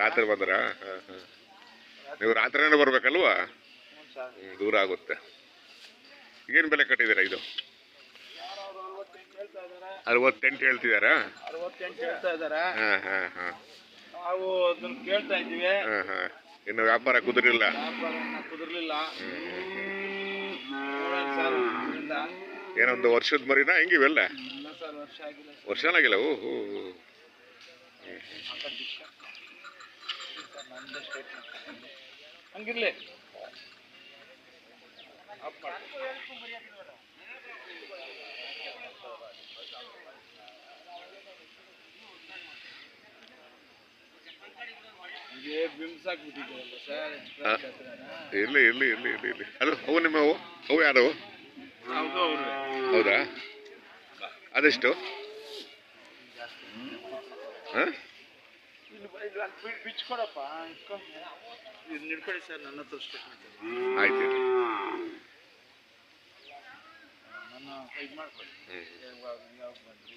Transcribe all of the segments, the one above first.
ರಾತ್ರಿ ಬಂದ್ರ? ಹಾಂ ಹಾಂ. ನೀವು ರಾತ್ರಿನೇ ಬರ್ಬೇಕಲ್ವಾ? ದೂರ ಆಗುತ್ತೆ. ಏನು ಬೆಲೆ ಕಟ್ಟಿದ್ದೀರಾ ಇದು? ಅರವತ್ತೆಂಟು ಹೇಳ್ತಿದ್ದಾರಾ ಅರವತ್ತೆಂಟು ಹೇಳ್ತಾ ಇದ್ದಾರಾ ಹಾಂ ಹಾಂ ಹಾಂ. ನಾವು ಅದನ್ನ ಕೇಳ್ತಾ ಇದ್ದೀವಿ ಹಾಂ ಹಾಂ. ಇನ್ನು ವ್ಯಾಪಾರ ಕುದುರಿಲ್ಲ? ಕುದುರ್ಲಿಲ್ಲ ಏನೊಂದು ವರ್ಷದ ಮರಿನಾ ಹೆಂಗಿವೆಲ್ಲ ವರ್ಷ ಆಗಿಲ್ಲ ಓ ಹೋ ಆ ಕಡೆ ದಿಕ್ಕ. ಸರ್ ನಮ್ದೇ ಸ್ಟೇಟ್ಮೆಂಟ್ ಹಂಗಿರ್ಲಿ. ಇರ್ಲಿ ಇರ್ಲಿ ಇರ್ಲಿ ಇರ್ಲಿ ಇರ್ಲಿ. ಅದು ಅವು ನಿಮ್ಮ ಅವು? ಅವು ಯಾರು ಹೌದಾ? ಅದೆಷ್ಟು ಹಾಂ ಇಲ್ಲಿ ಬ- ಇಲ್ಲಿ ಅಲ್ಲಿ ಬಿ- ಬಿಚ್ಕೊಡಪ್ಪ ಸರ್ ನನ್ನ ಹತ್ರ ಸ್ಟೇಟ್ಮೆಂಟ್ ಆಯ್ತು. ನನ್ನ ಇದು ಮಾಡ್ಕೊಳ್ಳಿ. ಹ್ಮ್. ಯಾವಾಗ ಯಾವಾಗ ಬಂದ್ರಿ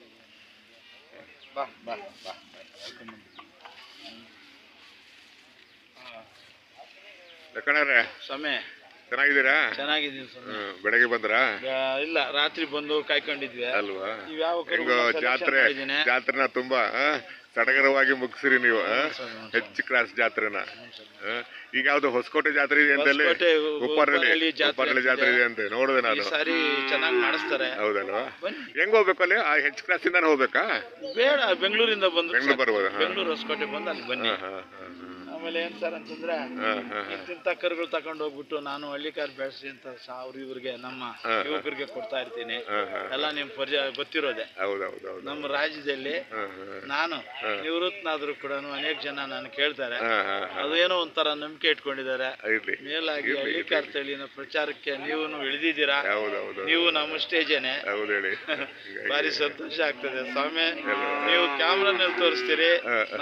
ಬಾ ಬಾ ಬಾ. ಕರ್ಕೊಂಬಂದು ಲಕ್ಕಣರೇ ಸಮಯ ಚೆನ್ನಾಗಿದ್ದೀರಾ? ಚೆನ್ನಾಗಿದ್ದೀನಿ ಬೆಳಗ್ಗೆ ಬಂದ್ರಾ? ಇಲ್ಲ ರಾತ್ರಿ ಬಂದು ಕಾಯ್ಕೊಂಡಿದ್ವಿ. ಅಲ್ವಾ? ನೀವು ಯಾವ ಜಾತ್ರೆ ಜಾತ್ರೆನ ತುಂಬಾ ಸಡಗರವಾಗಿ ಮುಗಿಸ್ರಿ ನೀವು? ಹೆಚ್ಚು ಕ್ರಾಸ್ ಜಾತ್ರೆನ? ಈಗ ಯಾವ್ದು ಹೊಸಕೋಟೆ ಜಾತ್ರೆ ಇದೆ ಅಂತ ಹೇಳಿ ಉಪ್ಪರಳ್ಳಿ ಉಪ್ಪರಳ್ಳಿ ಜಾತ್ರೆ ಇದೆ ಅಂತ ನೋಡಿದೆ ನಾನು. ಸಾರಿ ಚೆನ್ನಾಗಿ ಮಾಡಿಸ್ತಾರೆ. ಹೌದಲ್ವಾ ಹೆಂಗ್ ಹೋಗ್ಬೇಕು ಅಲ್ಲಿ? ಆ ಹೆಚ್ಚು ಕ್ರಾಸ್ ಇಂದಾನೆ ಹೋಗ್ಬೇಕಾ? ಬೇಡ ಬೆಂಗಳೂರಿಂದ ಬಂದು ಬೆಂಗಳೂರು ಬರ್ಬೋದಾ? ಬೆಂಗಳೂರು ಹೊಸಕೋಟೆ ಬಂದು ಅಲ್ಲಿ ಬನ್ನಿ. ಆಮೇಲೆ ಏನ್ ಸರ್ ಅಂತಂದ್ರೆ ಇಂತಿಂತ ಕರುಗಳು ತಕೊಂಡ್ ಹೋಗ್ಬಿಟ್ಟು ನಾನು ಹಳ್ಳಿಕಾರ್ ಬೆಳೆಸಿ ಅಂತ ಅವ್ರ ಇವ್ರಿಗೆ ನಮ್ಮ. ಯುವಕರಿಗೆ ಕೊಡ್ತಾ ಇರ್ತೀನಿ. ಎಲ್ಲಾ ನಿಮ್ ಪರಿಚಯ ಗೊತ್ತಿರೋದೆ. ನಮ್ಮ ರಾಜ್ಯದಲ್ಲಿ ನಾನು ನಿವೃತ್ತನಾದ್ರೂ ಕೂಡ ಅನೇಕ ಜನ ನಾನು ಕೇಳ್ತಾರೆ. ಅದೇನೋ ಒಂಥರ ನಂಬಿಕೆ ಇಟ್ಕೊಂಡಿದ್ದಾರೆ. ಮೇಲಾಗಿ ಹಳ್ಳಿಕಾರ್ ತಳಿನ ಪ್ರಚಾರಕ್ಕೆ ನೀವು ಇಳಿದಿದ್ದೀರಾ? ನೀವು ನಮ್ಮ ಸ್ಟೇಜೇನೆ. ಭಾರಿ ಸಂತೋಷ ಆಗ್ತದೆ. ಸ್ವಾಮಿ ನೀವು ಕ್ಯಾಮ್ರಾನಲ್ಲಿ ತೋರಿಸ್ತೀರಿ.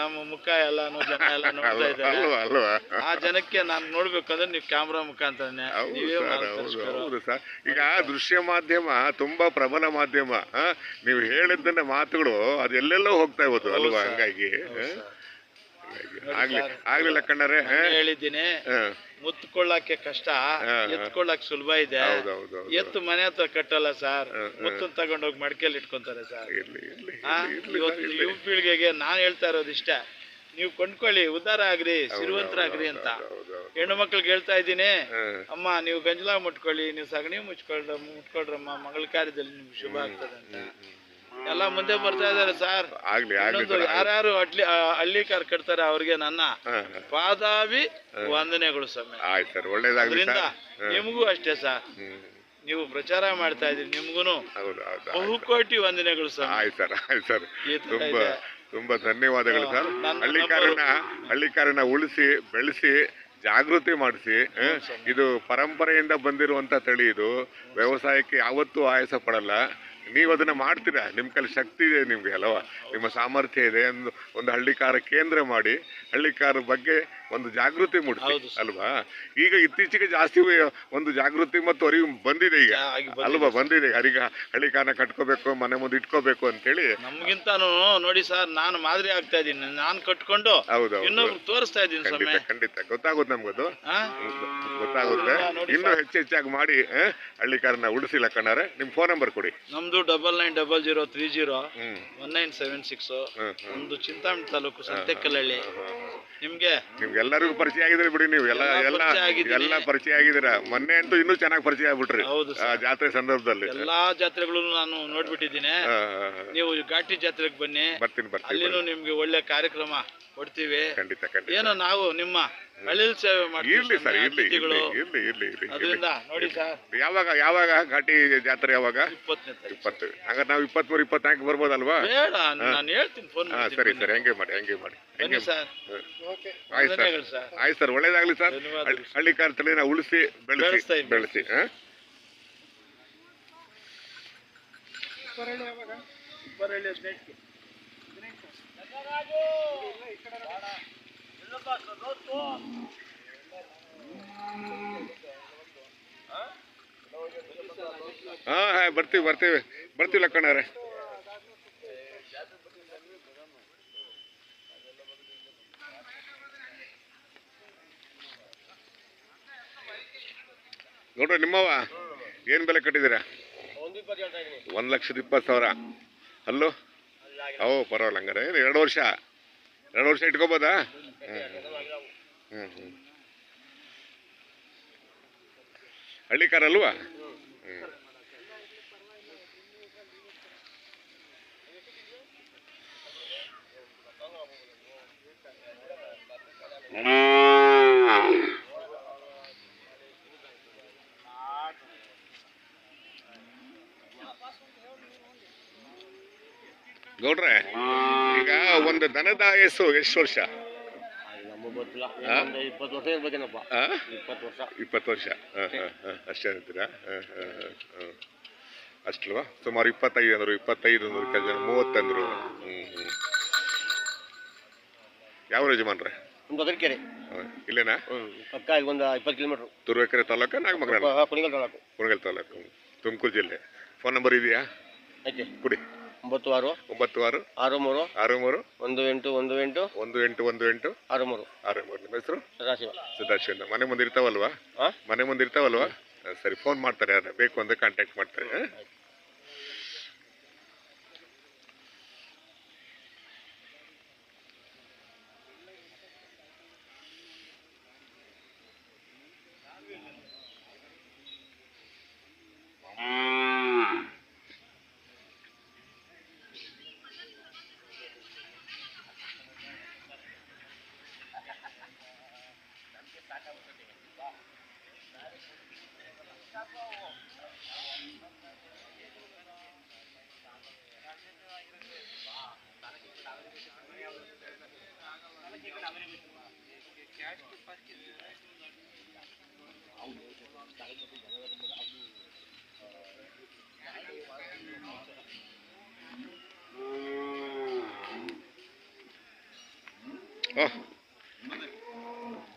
ನಮ್ಮ ಮುಖ ಎಲ್ಲಾನು ಜನ ಎಲ್ಲ ನೋಡ್ತಾ ಇದ್ದಾರೆ. ಅಲ್ವಾ ಅಲ್ವಾ? ಆ ಜನಕ್ಕೆ ನಾನು ನೋಡ್ಬೇಕಂದ್ರೆ ನೀವು ಕ್ಯಾಮ್ರಾ ಮುಖಾಂತರನೇ. ಹೌದು ನೀವೇ ಸರ್ ಹೌದು ಮಾರ್ಗದರ್ಶಕರು. ಹೌದು ಸರ್. ಈಗ ದೃಶ್ಯ ಮಾಧ್ಯಮ ತುಂಬಾ ಪ್ರಬಲ ಮಾಧ್ಯಮ ಆ? ನೀವು ಹೇಳಿದ್ದನ್ನ ಮಾತುಗಳು ಅದೆಲ್ಲೆಲ್ಲೋ ಹೋಗ್ತಾ ಇವತ್ತು ಅಲ್ವಾ. ಹಂಗಾಗಿ ಆಗ್ಲಿ ಆಗ್ಲಿಲ್ಲ ಕಣ್ಣರೆ ನಾನೇ ಹೇಳಿದ್ದೀನಿ ಮುತ್ಕೊಳ್ಳಕ್ಕೆ ಕಷ್ಟ. ಎತ್ಕೊಳ್ಳಕ್ ಸುಲಭ ಇದೆ. ಹೌದು ಎತ್ತು ಮನೆ ಹತ್ರ ಕಟ್ಟಲ್ಲ ಸರ್. ಮುತ್ತನ್ ತಗೊಂಡೋಗಿ ಮಡಿಕೆಯಲ್ಲಿ ಇಟ್ಕೊಂತಾರೆ ಸರ್. ಇರ್ಲಿ ಇರ್ಲಿ ಹಾ? ಇರ್ಲಿ ಇವತ್ತು ಯುವ ಪೀಳಿಗೆಗೆ ನಾನು ಹೇಳ್ತಾ ಇರೋದು ಇಷ್ಟ ನೀವು ಕೊಂಡ್ಕೊಳ್ಳಿ ಉದ್ದಾರ ಆಗ್ರಿ ಸಿರಿವಂತರಾಗ್ರಿ ಅಂತ. ಹೆಣ್ಣು ಮಕ್ಳಿಗೆ ಹೇಳ್ತಾ ಇದ್ದೀನಿ ಅಮ್ಮ ನೀವು ಗಂಜಲ ಮುಟ್ಕೊಳ್ಳಿ ನೀವು ಸಗಣಿ ಮುಚ್ಕೊಳ್ರ ಮುಟ್ಕೊಳ್ರಮ್ಮ ಮಂಗಳ ಕಾರ್ಯದಲ್ಲಿ ನಿಮ್ಗೆ ಶುಭ ಆಗ್ತದೆ ಅಂತ. ಎಲ್ಲ ಮುಂದೆ ಬರ್ತಾ ಇದಾರೆ ಸರ್. ಆಗ್ಲಿ ಅಡ್ಲಿ ಯಾರ್ಯಾರು ಹಳ್ಳಿ ಕಾರ್ ಕಟ್ತಾರೆ ಅವ್ರಿಗೆ ನನ್ನ. ಪಾದಾವಿ ವಂದನೆಗಳು ಸಮಯ ಸರ್ ನಿಮಗೂ ಅಷ್ಟೇ ಸರ್. ನೀವು ಪ್ರಚಾರ ಮಾಡ್ತಾ ಇದ್ದೀರಿ ನಿಮ್ಗೂನು ಬಹುಕೋಟಿ ವಂದನೆಗಳು ಸರ್ ಆಯ್ತು ಸರ್ ಆಯ್ತು ಸರ್. ತುಂಬಾ. ತುಂಬಾ ಧನ್ಯವಾದಗಳು ಸರ್. ಹಳ್ಳಿಕಾರನ್ನ ಹಳ್ಳಿಕಾರನ ಹಳ್ಳಿಕಾರನ ಉಳಿಸಿ ಬೆಳೆಸಿ ಜಾಗೃತಿ ಮಾಡಿಸಿ ಇದು ಪರಂಪರೆಯಿಂದ ಬಂದಿರುವಂತ ತಳಿ ಇದು. ವ್ಯವಸಾಯಕ್ಕೆ ಯಾವತ್ತೂ ಆಯಾಸ ಪಡಲ್ಲ. ನೀವು ಅದನ್ನ ಮಾಡ್ತೀರಾ? ನಿಮ್ಮ ಕೈಲಿ ಶಕ್ತಿ ಇದೆ ನಿಮ್ಗೆ ಅಲ್ವಾ? ನಿಮ್ಮ ಸಾಮರ್ಥ್ಯ ಇದೆ ಒಂದು ಒಂದು ಹಳ್ಳಿಕಾರ ಕೇಂದ್ರ ಮಾಡಿ ಹಳ್ಳಿಕಾರ ಬಗ್ಗೆ ಒಂದು ಜಾಗೃತಿ ಮೂಡಿಸಿ. ಅಲ್ವಾ? ಈಗ ಇತ್ತೀಚೆಗೆ ಜಾಸ್ತಿ ಒಂದು ಜಾಗೃತಿ ಮತ್ತು ಅರಿವು ಬಂದಿದೆ ಈಗ. ಅಲ್ವಾ? ಬಂದಿದೆ. ಹರಿಗ ಹಳಿಕಾನ ಕಟ್ಕೋಬೇಕು ಮನೆ ಮುಂದೆ ಇಟ್ಕೋಬೇಕು ಅಂತೇಳಿ. ನಮ್ಗಿಂತ ನೋಡಿ ಸರ್ ನಾನು ಮಾದರಿ ಆಗ್ತಾ ಇದ್ದೀನಿ. ನಾನು ಕಟ್ಕೊಂಡು ಇನ್ನೊಬ್ರು ತೋರಿಸ್ತಾ ಇದ್ದೀನಿ ಖಂಡಿತ ಖಂಡಿತ. ಗೊತ್ತಾಗುತ್ತೆ ನಮ್ಗದು? ಗೊತ್ತಾಗುತ್ತೆ. ಇನ್ನು ಹೆಚ್ಚು ಹೆಚ್ಚಾಗಿ ಮಾಡಿ ಹಳ್ಳಿಕಾರನ ಉಳಿಸಿಲ್ಲ ಕಣ್ಣಾರೆ. ನಿಮ್ ಫೋನ್ ನಂಬರ್ ಕೊಡಿ. ನಮ್ದು double nine double zero three zero one nine seven six ಒಂದು ಚಿಂತಾಮಣಿ ತಾಲೂಕು ಸಂತೆಕಲ್ಲಹಳ್ಳಿ ನಿಮ್ಗೆ ನಿಮ್ಗೆಲ್ಲರಿಗೂ ಪರಿಚಯ ಆಗಿದ್ರೆ ಬಿಡಿ ನೀವು. ಎಲ್ಲ ಎಲ್ಲ ಎಲ್ಲ ಪರಿಚಯ ಆಗಿದ್ರ ಆಗಿದ್ದೀರಾ? ಮೊನ್ನೆ ಅಂತೂ ಇನ್ನೂ ಚೆನ್ನಾಗಿ ಪರಿಚಯ ಆಗ್ಬಿಟ್ರಿ ಹೌದು ಆ ಜಾತ್ರೆ ಸಂದರ್ಭದಲ್ಲಿ. ಎಲ್ಲಾ ಜಾತ್ರೆಗಳು ನಾನು ನೋಡ್ಬಿಟ್ಟಿದ್ದೀನಿ. ನೀವು ಘಾಟಿ ಜಾತ್ರೆಗೆ ಬನ್ನಿ. ಬರ್ತೀನಿ ಬರ್ತೀನಿ ಅಲ್ಲಿನೂ ನಿಮ್ಗೆ ಒಳ್ಳೆ ಕಾರ್ಯಕ್ರಮ ಕೊಡ್ತೀವಿ. ಖಂಡಿತ ಖಂಡಿತ. ಏನೋ ನಾವು ನಿಮ್ಮ ಸೇವೆ ಇರ್ಲಿ ಸರ್ ಇರ್ಲಿ ಇರ್ಲಿ ಇರ್ಲಿ ಇರ್ಲಿ ಇರ್ಲಿ ಅದರಿಂದ ನೋಡಿ ಸರ್. ಯಾವಾಗ ಯಾವಾಗ ಘಾಟಿ ಜಾತ್ರೆ ಯಾವಾಗ? ಇಪ್ಪತ್ತನೇ ತಾರೀಕು. ಇಪ್ಪತ್ತು. ಹಂಗಾರೆ ನಾವು ಇಪ್ಪತ್ಮೂರು ಇಪ್ಪತ್ನಾಲ್ಕು ಬರ್ಬೋದಲ್ವಾ? ಬೇಡ ನಾನು ಹೇಳ್ತೀನಿ ಫೋನ್ ಹಾಂ ಸರಿ ಸರಿ ಹೆಂಗೆ ಮಾಡಿ ಹೆಂಗೆ ಮಾಡಿ ಹೆಂಗೆ ಸರ್. ಆಯ್ತು ಸರ್. ಆಯ್ತು ಸರ್ ಒಳ್ಳೇದಾಗ್ಲಿ ಸರ್. ಧನ್ಯವಾದಗಳು ಹಳ್ಳಿ- ಕಾಲದಲ್ಲಿ ನಾವು ಉಳಿಸಿ ಬೆಳೆಸಿ ಬೆಳೆಸ್ತಾ ಇದ್ದೀವಿ. ಬೆಳೆಸಿ ಹಾ? ಹಾಂ ಹಾಂ, ಬರ್ತೀವಿ ಬರ್ತೀವಿ. ಬರ್ತೀವಿ ಲಕ್ಕಣ್ಣ ನೋಡ್ರಿ ನಿಮ್ಮವ ಏನು ಬೆಲೆ ಕಟ್ಟಿದ್ದೀರಾ? ಒಂದು ಲಕ್ಷದ ಇಪ್ಪತ್ತು ಸಾವಿರ. ಅಲ್ಲೋ? ಓ, ಪರವಾಗಿಲ್ಲ ಹಂಗಾರೆ. ಎರಡು ವರ್ಷ? ಎರಡು ವರ್ಷ ಇಟ್ಕೋಬೋದಾ? ಹಳ್ಳಿ ಕಾರ್ ಅಲ್ವಾ ಗೌಡ್ರೆ ಈಗ ಒಂದು ದನದ ಆಯಸ್ಸು ಎಷ್ಟು ವರ್ಷ ನಮಗೆ ಗೊತ್ತಿಲ್ಲ ಆ? ಒಂದು ಇಪ್ಪತ್ತು ವರ್ಷ ಇರ್ಬೇಕೇನಪ್ಪ? ಇಪ್ಪತ್ತು ವರ್ಷ. ಇಪ್ಪತ್ತು ವರ್ಷ. ಅಷ್ಟೇ ಅಂತೀರಾ? ಅಷ್ಟಲ್ವಾ? ಸುಮಾರು ಇಪ್ಪತ್ತೈದು ಅಂದರು ಇಪ್ಪತ್ತೈದು ಅಂದರು ಕೆಲಸ ಜನ ಮೂವತ್ತಂದರು ಹ್ಞೂ ಹ್ಞೂ ಯಾವ ಯಜಮಾನ್ರೆ? ಒಂದು ಅದರಕೆರೆ ಇಲ್ಲೇನಾ? ಪಕ್ಕ ಒಂದು ಇಪ್ಪತ್ತು ಕಿಲೋಮೀಟ್ರು. ತುರುವೇಕೆರೆ ತಾಲೂಕು ಮಗನ ಕುಣಿಗಲ್ ತಾಲೂಕು. ಕುಣಗಲ್ ತಾಲೂಕು. ತುಮಕೂರು ಜಿಲ್ಲೆ. ಫೋನ್ ನಂಬರ್ ಇದೆಯಾ? ಐತೆ. ಕೊಡಿ. ಒಂಬತ್ತು ಆರು. ಒಂಬತ್ತು ಆರು. ಆರು ಮೂರು. ಆರು ಮೂರು. ಒಂದು ಎಂಟು ಒಂದು ಎಂಟು. ಒಂದು ಎಂಟು ಒಂದು ಎಂಟು. ಆರು ಮೂರು. ಆರು ಮೂರು. ನಿಮ್ಮ ಹೆಸರು? ಸದಾಶಿವ ಸದಾಶಿವ ಮನೆ ಮುಂದೆ ಇರ್ತಾವಲ್ವಾ? ಮನೆ ಮುಂದೆ ಇರ್ತಾವಲ್ವಾ? ಸರಿ ಫೋನ್ ಮಾಡ್ತಾರೆ ಯಾರು ಬೇಕು ಅಂದ್ರೆ ಕಾಂಟ್ಯಾಕ್ಟ್ ಮಾಡ್ತಾರೆ ಹಾ?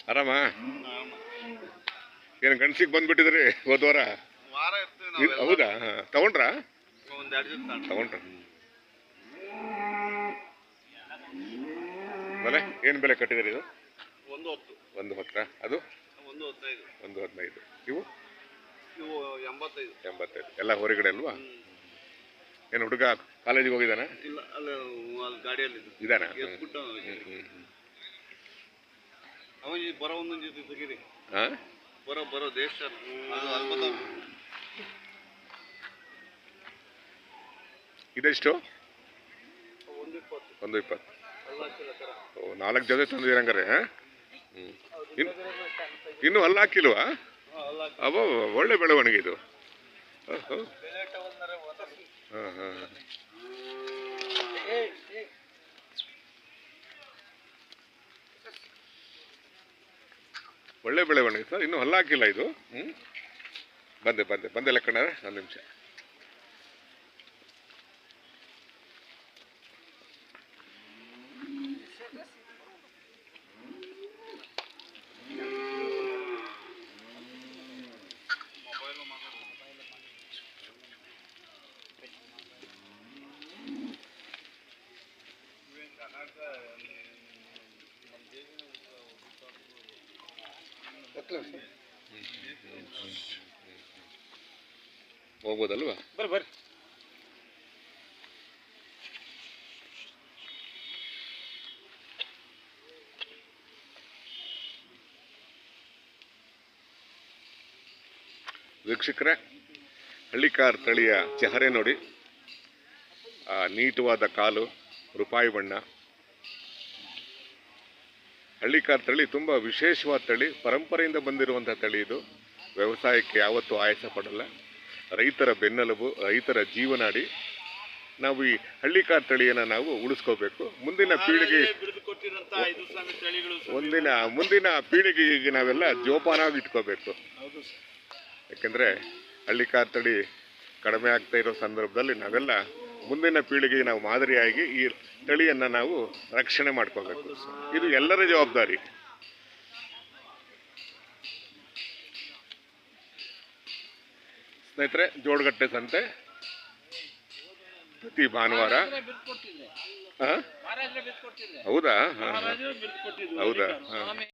ಆರಾಮ? ಏನು ಗಂಡಸಿಗೆ ಬಂದ್ಬಿಟ್ಟಿದ್ರಿ ಹೋದ ವಾರ? ಹೌದಾ? ತಗೊಂಡ್ರ? ತಗೊಂಡ್ರಾ. ಬೆಲೆ? ಏನು ಬೆಲೆ ಕಟ್ಟಿದ್ರಿ ಇದು? ಒಂದು ಹತ್ತು. ಒಂದು ಅದು? ಒಂದು ಹತ್ತೈದು ಒಂದು ಹದಿನೈದು. ಇವು? ಇವು ಎಂಬತ್ತೈದು. ಎಂಬತ್ತೈದು. ಎಲ್ಲ ಹೊರಗಡೆ ಅಲ್ವಾ? ಏನು ಹುಡುಗ ಕಾಲೇಜಿಗೆ ಹೋಗಿದ್ದಾನೆ? ಇಲ್ಲ ಅಲ್ಲಿ ಗಾಡಿಯಲ್ಲಿ ಇದ್ದಾನೆ ಬರೋ ಒಂದೊಂದು ಜೊತೆ ತೆಗೀರಿ. ಹಾಂ ಬರೋ ಬರೋ ದೇಶ. ಇದೆಷ್ಟು? ಒಂದು ಇಪ್ಪತ್ತು. ಓ ನಾಲ್ಕು ಜೊತೆ ತಂದಿರಂಗಾರೆ ಹಂಗಾರೆ ಹ್ಞೂ ಇನ್ನು ಇನ್ನೂ ಅಲ್ಲ ಹಾಕಿಲ್ವಾ? ಅವ ಒಳ್ಳೆ ಬೆಳವಣಿಗೆ ಇದು. ಹಾಂ ಹಾಂ ಒಳ್ಳೆ ಬೆಳವಣಿಗೆ ಸರ್. ಇನ್ನೂ ಹಲ್ಲಾಕಿಲ್ಲ ಇದು. ಹ್ಞೂ ಬಂದೆ ಬಂದೆ ಬಂದೆ ಲೆಕ್ಕಣ್ಣ ಒಂದು ನಿಮಿಷ. ಹೋಗ್ಬೋದಲ್ವಾ? ಬರ್ರಿ ಬರ್ರಿ. ವೀಕ್ಷಕರೇ ಹಳ್ಳಿಕಾರ್ ತಳಿಯ ಚೆಹರೆ ನೋಡಿ. ಆ ನೀಟವಾದ ಕಾಲು ರೂಪಾಯಿ ಬಣ್ಣ. ಹಳ್ಳಿಕಾರ್ ತಳಿ ತುಂಬ ವಿಶೇಷವಾದ ತಳಿ ಪರಂಪರೆಯಿಂದ ಬಂದಿರುವಂಥ ತಳಿ ಇದು. ವ್ಯವಸಾಯಕ್ಕೆ ಯಾವತ್ತೂ ಆಯಾಸ ಪಡಲ್ಲ. ರೈತರ ಬೆನ್ನೆಲುಬು ರೈತರ ಜೀವನಾಡಿ ನಾವು ಈ ಹಳ್ಳಿಕಾರ್ ತಳಿಯನ್ನು ನಾವು ಉಳಿಸ್ಕೋಬೇಕು. ಮುಂದಿನ ಪೀಳಿಗೆ ಮುಂದಿನ ಮುಂದಿನ ಪೀಳಿಗೆಗೆ ನಾವೆಲ್ಲ ಜೋಪಾನಾಗಿ ಇಟ್ಕೋಬೇಕು. ಯಾಕೆಂದರೆ ಹಳ್ಳಿಕಾರ್ ತಳಿ ಕಡಿಮೆ ಆಗ್ತಾ ಇರೋ ಸಂದರ್ಭದಲ್ಲಿ ನಾವೆಲ್ಲ ಮುಂದಿನ ಪೀಳಿಗೆಗೆ ನಾವು ಮಾದರಿಯಾಗಿ ಈ ತಳಿಯನ್ನು ನಾವು ರಕ್ಷಣೆ ಮಾಡ್ಕೋಬೇಕು. ಇದು ಎಲ್ಲರ ಜವಾಬ್ದಾರಿ. ಸ್ನೇಹಿತರೆ ಜೋಡಗಟ್ಟೆ ಸಂತೆ. ಪ್ರತಿ ಭಾನುವಾರ. ಆ? ಹೌದಾ? ಹೌದಾ?